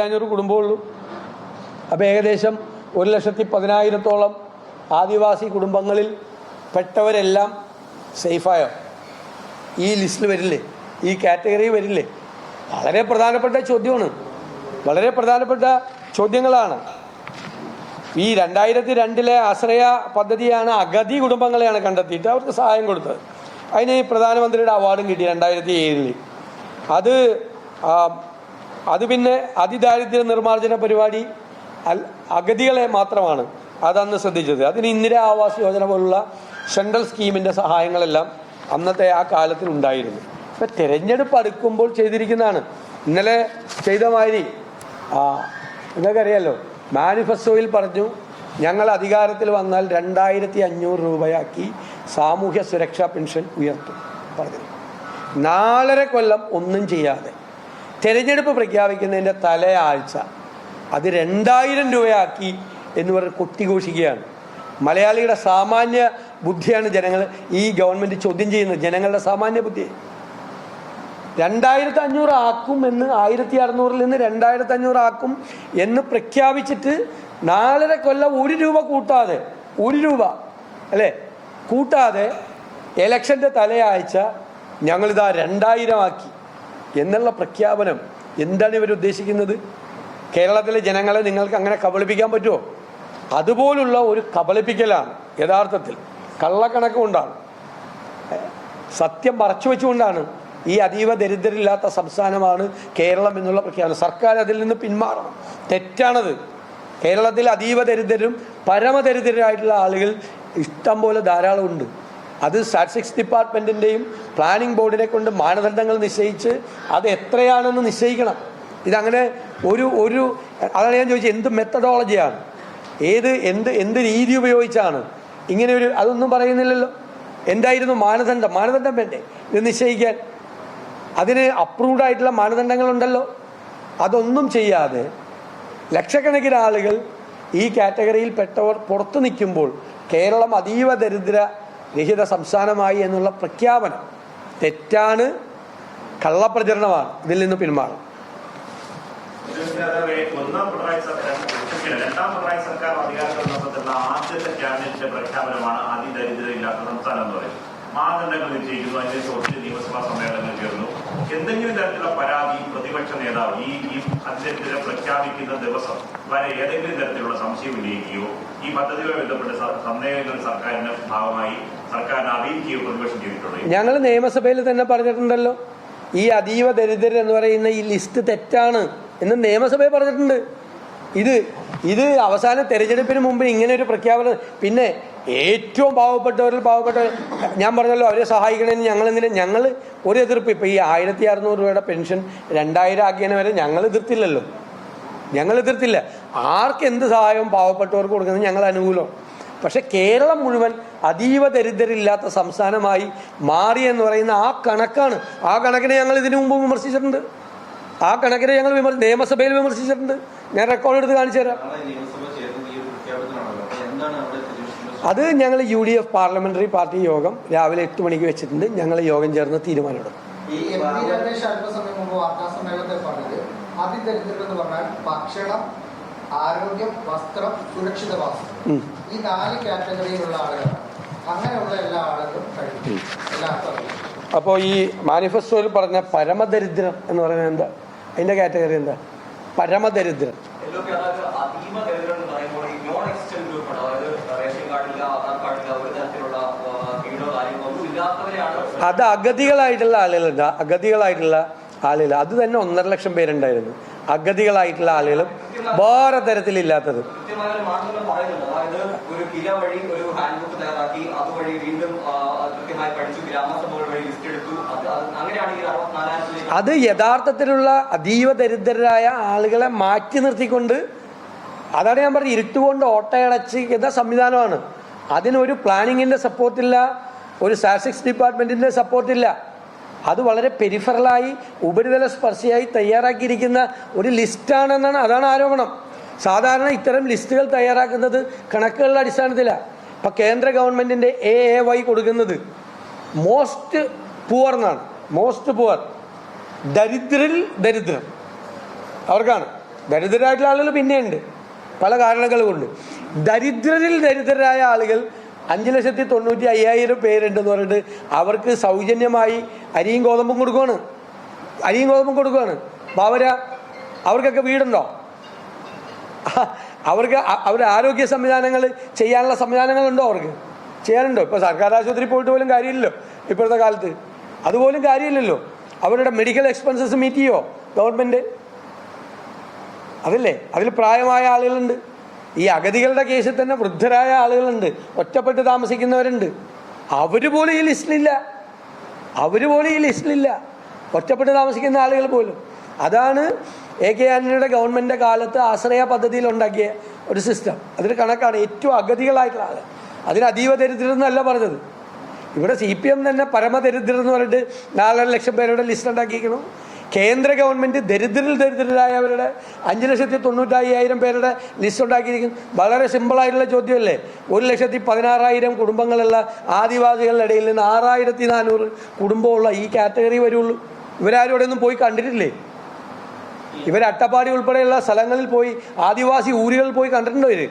അഞ്ഞൂറ് കുടുംബമുള്ളൂ അപ്പോൾ ഏകദേശം ഒരു ലക്ഷത്തി പതിനായിരത്തോളം ആദിവാസി കുടുംബങ്ങളിൽ പെട്ടവരെല്ലാം സേഫായോ? ഈ ലിസ്റ്റിൽ വരില്ലേ? ഈ കാറ്റഗറി വരില്ലേ? വളരെ പ്രധാനപ്പെട്ട ചോദ്യമാണ്. വളരെ പ്രധാനപ്പെട്ട ചോദ്യങ്ങളാണ്. ഈ രണ്ടായിരത്തി രണ്ടിലെ ആശ്രയ പദ്ധതിയാണ് അഗതി കുടുംബങ്ങളെയാണ് കണ്ടെത്തിയിട്ട് അവർക്ക് സഹായം കൊടുത്തത്. അതിന് പ്രധാനമന്ത്രിയുടെ അവാർഡും കിട്ടി രണ്ടായിരത്തി ഏഴിൽ അത് അത് പിന്നെ അതിദാരിദ്ര്യ നിർമ്മാർജന പരിപാടി അഗതികളെ മാത്രമാണ്. അതന്ന് ശ്രദ്ധിച്ചത്. അതിന് ഇന്ദിരാ ആവാസ് യോജന പോലുള്ള സെൻട്രൽ സ്കീമിന്റെ സഹായങ്ങളെല്ലാം അന്നത്തെ ആ കാലത്തിൽ ഉണ്ടായിരുന്നു. ഇപ്പം തിരഞ്ഞെടുപ്പ് അടുക്കുമ്പോൾ ചെയ്തിരിക്കുന്നതാണ്. ഇന്നലെ ചെയ്ത മാതിരി ആ നിങ്ങൾക്കറിയാലോ മാനിഫെസ്റ്റോയിൽ പറഞ്ഞു ഞങ്ങൾ അധികാരത്തിൽ വന്നാൽ രണ്ടായിരത്തി അഞ്ഞൂറ് രൂപയാക്കി സാമൂഹ്യ സുരക്ഷാ പെൻഷൻ ഉയർത്തും പറഞ്ഞു നാലര കൊല്ലം ഒന്നും ചെയ്യാതെ. തിരഞ്ഞെടുപ്പ് പ്രഖ്യാപിക്കുന്നതിന്റെ തലയാഴ്ച അത് രണ്ടായിരം രൂപയാക്കി എന്ന് പറഞ്ഞ് കൊട്ടിഘോഷിക്കുകയാണ് മലയാളിയുടെ സാമാന്യ ബുദ്ധിയാണ് ജനങ്ങൾ ഈ ഗവൺമെന്റ് ചോദ്യം ചെയ്യുന്നത്. ജനങ്ങളുടെ സാമാന്യ ബുദ്ധി. രണ്ടായിരത്തി അഞ്ഞൂറ് ആക്കും എന്ന് ആയിരത്തി അറുന്നൂറിൽ നിന്ന് രണ്ടായിരത്തി അഞ്ഞൂറ് ആക്കും എന്ന് പ്രഖ്യാപിച്ചിട്ട് നാലര കൊല്ലം ഒരു രൂപ കൂട്ടാതെ ഒരു രൂപ അല്ലേ? കൂട്ടാതെ എലക്ഷന്റെ തലയാഴ്ച ഞങ്ങളിതാ രണ്ടായിരം ആക്കി. എന്നുള്ള പ്രഖ്യാപനം എന്താണ് ഇവർ ഉദ്ദേശിക്കുന്നത്? കേരളത്തിലെ ജനങ്ങളെ നിങ്ങൾക്ക് അങ്ങനെ കബളിപ്പിക്കാൻ പറ്റുമോ? അതുപോലുള്ള ഒരു കബളിപ്പിക്കലാണ് യഥാർത്ഥത്തിൽ. കള്ളക്കണക്ക് കൊണ്ടാണ്. സത്യം മറച്ചു വെച്ചുകൊണ്ടാണ് ഈ അതീവ ദരിദ്രരില്ലാത്ത സംസ്ഥാനമാണ് കേരളം എന്നുള്ള പ്രഖ്യാപനം. സർക്കാർ അതിൽ നിന്ന് പിന്മാറണം. തെറ്റാണത്. കേരളത്തിൽ അതീവ ദരിദ്രരും പരമദരിദ്രരായിട്ടുള്ള ആളുകൾ ഇഷ്ടം പോലെ ധാരാളമുണ്ട്. അത് സ്റ്റാറ്റിസ്റ്റിക്സ് ഡിപ്പാർട്ട്മെന്റിന്റെയും പ്ലാനിംഗ് ബോർഡിനെ കൊണ്ട് മാനദണ്ഡങ്ങൾ നിശ്ചയിച്ച് അത് എത്രയാണെന്ന് നിശ്ചയിക്കണം. ഇതങ്ങനെ ഒരു ഒരു അതാണ് ഞാൻ ചോദിച്ചത് എന്ത് മെത്തഡോളജിയാണ് ഏത് എന്ത് എന്ത് രീതി ഉപയോഗിച്ചാണ്? ഇങ്ങനെ ഒരു അതൊന്നും പറയുന്നില്ലല്ലോ. എന്തായിരുന്നു മാനദണ്ഡം? മാനദണ്ഡം വേണ്ടേ? ഇത് നിശ്ചയിക്കാൻ. അതിന് അപ്രൂവ്ഡ് ആയിട്ടുള്ള മാനദണ്ഡങ്ങളുണ്ടല്ലോ. അതൊന്നും ചെയ്യാതെ ലക്ഷക്കണക്കിന് ആളുകൾ ഈ കാറ്റഗറിയിൽ പെട്ടവർ പുറത്തു നിൽക്കുമ്പോൾ കേരളം അതീവ ദരിദ്ര രഹിത സംസ്ഥാനമായി എന്നുള്ള പ്രഖ്യാപനം തെറ്റാണ് കള്ളപ്രചരണമാണ് ഇതിൽ നിന്ന് പിന്മാറും ഒന്നാം സർക്കാർ സംസ്ഥാനം എന്ന് പറയുന്നത്. മാനദണ്ഡങ്ങൾ എന്തെങ്കിലും തരത്തിലുള്ള പരാതി പ്രതിപക്ഷ നേതാവ് ഈ ഈ അതിദരിദ്ര പ്രഖ്യാപിക്കുന്ന ദിവസം വരെ ഏതെങ്കിലും തരത്തിലുള്ള സംശയം ഉന്നയിക്കുകയോ ഈ പദ്ധതിയുമായി ബന്ധപ്പെട്ട് സന്ദേഹങ്ങൾ സർക്കാരിന്റെ ഭാഗമായി ഞങ്ങൾ നിയമസഭയിൽ തന്നെ പറഞ്ഞിട്ടുണ്ടല്ലോ. ഈ അതീവ ദരിദ്രർ എന്ന് പറയുന്ന ഈ ലിസ്റ്റ് തെറ്റാണ് എന്ന് നിയമസഭയിൽ പറഞ്ഞിട്ടുണ്ട്. ഇത് ഇത് അവസാന തെരഞ്ഞെടുപ്പിന് മുമ്പ് ഇങ്ങനെ ഒരു പ്രഖ്യാപനം പിന്നെ ഏറ്റവും പാവപ്പെട്ടവരിൽ പാവപ്പെട്ടവർ ഞാൻ പറഞ്ഞല്ലോ അവരെ സഹായിക്കണമെന്ന് ഞങ്ങൾ എന്തിനാ ഞങ്ങൾ ഒരു എതിർപ്പ് ഇപ്പം ഈ ആയിരത്തി അറുന്നൂറ് രൂപയുടെ പെൻഷൻ രണ്ടായിരം ആക്കിയതിന് വരെ ഞങ്ങൾ എതിർത്തില്ലല്ലോ. ഞങ്ങൾ എതിർത്തില്ല. ആർക്ക് എന്ത് സഹായവും പാവപ്പെട്ടവർക്ക് കൊടുക്കുന്നത് ഞങ്ങൾ അനുകൂലം പക്ഷെ കേരളം മുഴുവൻ അതീവ ദരിദ്രരില്ലാത്ത സംസ്ഥാനമായി മാറി എന്ന് പറയുന്ന ആ കണക്കാണ്. ആ കണക്കിനെ ഞങ്ങൾ ഇതിനു മുമ്പ് വിമർശിച്ചിട്ടുണ്ട്. ആ കണക്കിനെ ഞങ്ങൾ വിമർ നിയമസഭയിൽ വിമർശിച്ചിട്ടുണ്ട്. ഞാൻ റെക്കോർഡ് എടുത്ത് കാണിച്ചു തരാം. അത് ഞങ്ങൾ U D F parliamentary party യോഗം രാവിലെ എട്ട് മണിക്ക് വെച്ചിട്ടുണ്ട്. ഞങ്ങൾ യോഗം ചേർന്ന് തീരുമാനമെടുക്കും. ഭക്ഷണം ആരോഗ്യം വസ്ത്രം സുരക്ഷിതവാസം. ഈ നാല് കാറ്റഗറിയിലുള്ള ആളുകളാണ്. അങ്ങനെയുള്ള എല്ലാ ആളുകളും കഴിക്കും. അപ്പോൾ ഈ മാനിഫെസ്റ്റോയിൽ പറഞ്ഞ പരമദരിദ്രം എന്ന് പറയുന്നത് എന്താ? അതിന്റെ കാറ്റഗറി എന്താ? പരമദരിദ്രം. അത് അഗതികളായിട്ടുള്ള ആളുകളുണ്ട് അഗതികളായിട്ടുള്ള ആളുകൾ. അത് തന്നെ ഒന്നര ലക്ഷം പേരുണ്ടായിരുന്നു. അഗതികളായിട്ടുള്ള ആളുകളും വേറെ തരത്തിലില്ലാത്തത്. അത് യഥാർത്ഥത്തിലുള്ള അതീവ ദരിദ്രരായ ആളുകളെ മാറ്റി നിർത്തിക്കൊണ്ട് അതാണ് ഞാൻ പറഞ്ഞത് ഇരുട്ടുകൊണ്ട് ഓട്ടയടച്ചിരിക്കുന്ന സംവിധാനമാണ്. അതിനൊരു പ്ലാനിങ്ങിന്റെ സപ്പോർട്ടില്ല ഒരു സ്റ്റാറ്റിസ്റ്റിക്സ് ഡിപ്പാർട്ട്മെന്റിന്റെ സപ്പോർട്ടില്ല അത് വളരെ പെരിഫറലായി ഉപരിതല സ്പർശിയായി തയ്യാറാക്കിയിരിക്കുന്ന ഒരു ലിസ്റ്റാണെന്നാണ് അതാണ് ആരോപണം. സാധാരണ ഇത്തരം ലിസ്റ്റുകൾ തയ്യാറാക്കുന്നത് കണക്കുകളുടെ അടിസ്ഥാനത്തിലാണ് ഇപ്പം കേന്ദ്ര ഗവൺമെന്റിന്റെ എ എ വൈ കൊടുക്കുന്നത് മോസ്റ്റ് പുവർ എന്നാണ്. മോസ്റ്റ് പുവർ ദരിദ്രരിൽ ദരിദ്രം. അവർക്കാണ്. ദരിദ്രരായിട്ടുള്ള ആളുകൾ പിന്നെയുണ്ട്. പല കാരണങ്ങൾ കൊണ്ട്. ദരിദ്രരിൽ ദരിദ്രരായ ആളുകൾ അഞ്ച് ലക്ഷത്തി തൊണ്ണൂറ്റി അയ്യായിരം പേരുണ്ടെന്ന് പറഞ്ഞിട്ട് അവർക്ക് സൗജന്യമായി അരിയും ഗോതമ്പും കൊടുക്കുകയാണ് അരിയും ഗോതമ്പും കൊടുക്കുകയാണ് അപ്പോൾ അവർക്കൊക്കെ വീടുണ്ടോ? അവർക്ക് അവരുടെ ആരോഗ്യ സംവിധാനങ്ങൾ ചെയ്യാനുള്ള സംവിധാനങ്ങളുണ്ടോ അവർക്ക്? ചെയ്യാനുണ്ടോ? ഇപ്പോൾ സർക്കാർ ആശുപത്രി പോയിട്ട് പോലും കാര്യമില്ലല്ലോ ഇപ്പോഴത്തെ കാലത്ത്. അതുപോലും കാര്യമില്ലല്ലോ. അവരുടെ മെഡിക്കൽ എക്സ്പെൻസസ് മീറ്റ് ചെയ്യുമോ ഗവൺമെന്റ് അതല്ലേ? അതിൽ പ്രായമായ ആളുകളുണ്ട്. ഈ അഗതികളുടെ കേസിൽ തന്നെ വൃദ്ധരായ ആളുകളുണ്ട്. ഒറ്റപ്പെട്ട് താമസിക്കുന്നവരുണ്ട്. അവർ പോലും ഈ ലിസ്റ്റിലില്ല. അവർ പോലും ഈ ലിസ്റ്റിലില്ല. ഒറ്റപ്പെട്ട് താമസിക്കുന്ന ആളുകൾ പോലും. അതാണ് എ കെ ആന്റണിയുടെ ഗവൺമെന്റിന്റെ കാലത്ത് ആശ്രയ പദ്ധതിയിൽ ഉണ്ടാക്കിയ ഒരു സിസ്റ്റം അതിന് കണക്കാണ്. ഏറ്റവും അഗതികളായിട്ടുള്ള ആൾ അതിന് അതീവ ദരിദ്രം എന്നല്ല പറഞ്ഞത്. ഇവിടെ സി പി എം തന്നെ പരമദരിദ്രർ എന്ന് പറഞ്ഞിട്ട് നാലര ലക്ഷം പേരുടെ ലിസ്റ്റ് ഉണ്ടാക്കിയിരിക്കണം കേന്ദ്ര ഗവൺമെന്റ് ദരിദ്രരിൽ ദരിദ്രരായവരുടെ അഞ്ച് ലക്ഷത്തി തൊണ്ണൂറ്റയ്യായിരം പേരുടെ ലിസ്റ്റ് ഉണ്ടാക്കിയിരിക്കുന്നു. വളരെ സിമ്പിളായിട്ടുള്ള ചോദ്യമല്ലേ? ഒരു ലക്ഷത്തി പതിനാറായിരം കുടുംബങ്ങളുള്ള ആദിവാസികളുടെ ഇടയിൽ നിന്ന് ആറായിരത്തി നാനൂറ് കുടുംബമുള്ള ഈ കാറ്റഗറി വരുള്ളൂ. ഇവരാരും ഇവിടെ ഒന്നും പോയി കണ്ടിട്ടില്ലേ? ഇവർ അട്ടപ്പാടി ഉൾപ്പെടെയുള്ള സ്ഥലങ്ങളിൽ പോയി ആദിവാസി ഊരുകളിൽ പോയി കണ്ടിട്ടുണ്ടോ ഇവർ?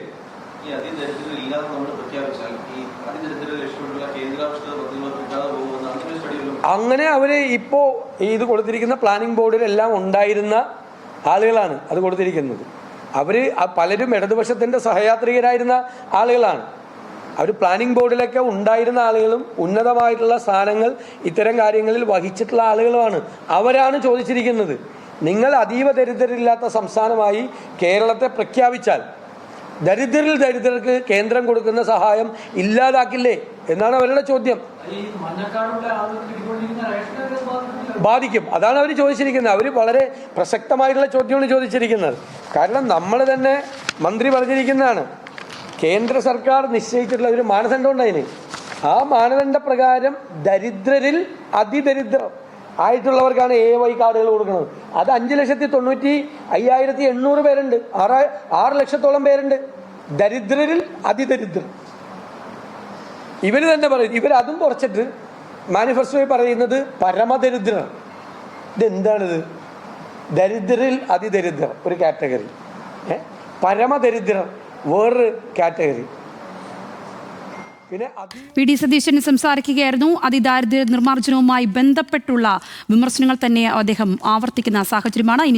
ഈ അതിദരിദ്രർ ഇല്ലാതെ നമ്മൾ പ്രഖ്യാപിച്ചാൽ ഈ അതിദരിദ്രരെ ലക്ഷ്യമുള്ള കേന്ദ്രാവിഷ്കൃത പദ്ധതികൾ കിട്ടാതെ പോകുമെന്ന് അങ്ങനെ അവർ ഇപ്പോൾ ഇത് കൊടുത്തിരിക്കുന്ന പ്ലാനിംഗ് ബോർഡിലെല്ലാം ഉണ്ടായിരുന്ന ആളുകളാണ് അത് കൊടുത്തിരിക്കുന്നത്. അവർ പലരും ഇടതുപക്ഷത്തിന്റെ സഹയാത്രികരായിരുന്ന ആളുകളാണ്. അവർ പ്ലാനിംഗ് ബോർഡിലൊക്കെ ഉണ്ടായിരുന്ന ആളുകളും ഉന്നതമായിട്ടുള്ള സ്ഥാനങ്ങൾ ഇത്തരം കാര്യങ്ങളിൽ വഹിച്ചിട്ടുള്ള ആളുകളുമാണ്. അവരാണ് ചോദിച്ചിരിക്കുന്നത്. നിങ്ങൾ അതീവ ദരിദ്രരില്ലാത്ത സംസ്ഥാനമായി കേരളത്തെ പ്രഖ്യാപിച്ചാൽ ദരിദ്രരിൽ ദരിദ്രർക്ക് കേന്ദ്രം കൊടുക്കുന്ന സഹായം ഇല്ലാതാക്കില്ലേ? എന്നാണ് അവരുടെ ചോദ്യം. ബാധിക്കും. അതാണ് അവർ ചോദിച്ചിരിക്കുന്നത്. അവർ വളരെ പ്രസക്തമായിട്ടുള്ള ചോദ്യമാണ് ചോദിച്ചിരിക്കുന്നത്. കാരണം നമ്മൾ തന്നെ മന്ത്രി പറഞ്ഞിരിക്കുന്നതാണ്. കേന്ദ്ര സർക്കാർ നിശ്ചയിച്ചിട്ടുള്ള ഒരു മാനദണ്ഡമുണ്ട് അതിന്. ആ മാനദണ്ഡ പ്രകാരം ദരിദ്രരിൽ അതിദരിദ്രം ആയിട്ടുള്ളവർക്കാണ് എ വൈ കാർഡുകൾ കൊടുക്കുന്നത്. അത് അഞ്ച് ലക്ഷത്തി തൊണ്ണൂറ്റി അയ്യായിരത്തി എണ്ണൂറ് പേരുണ്ട്. ആറ് ആറ് ലക്ഷത്തോളം പേരുണ്ട്. ദരിദ്രരിൽ അതിദരിദ്രം. ഇവർ തന്നെ പറയും ഇവരതും കുറച്ചിട്ട് മാനിഫെസ്റ്റോയിൽ പറയുന്നത് പരമദരിദ്രർ ഇതെന്താണിത്? ദരിദ്രരിൽ അതിദരിദ്രർ ഒരു കാറ്റഗറി ഏ? പരമദരിദ്രർ വേറൊരു കാറ്റഗറി പി ഡി സതീശൻ സംസാരിക്കുകയായിരുന്നു. അതിദാരിദ്ര്യ നിർമ്മാർജനവുമായി ബന്ധപ്പെട്ടുള്ള വിമർശനങ്ങൾ തന്നെ അദ്ദേഹം ആവർത്തിക്കുന്ന സാഹചര്യമാണ്. ഇനി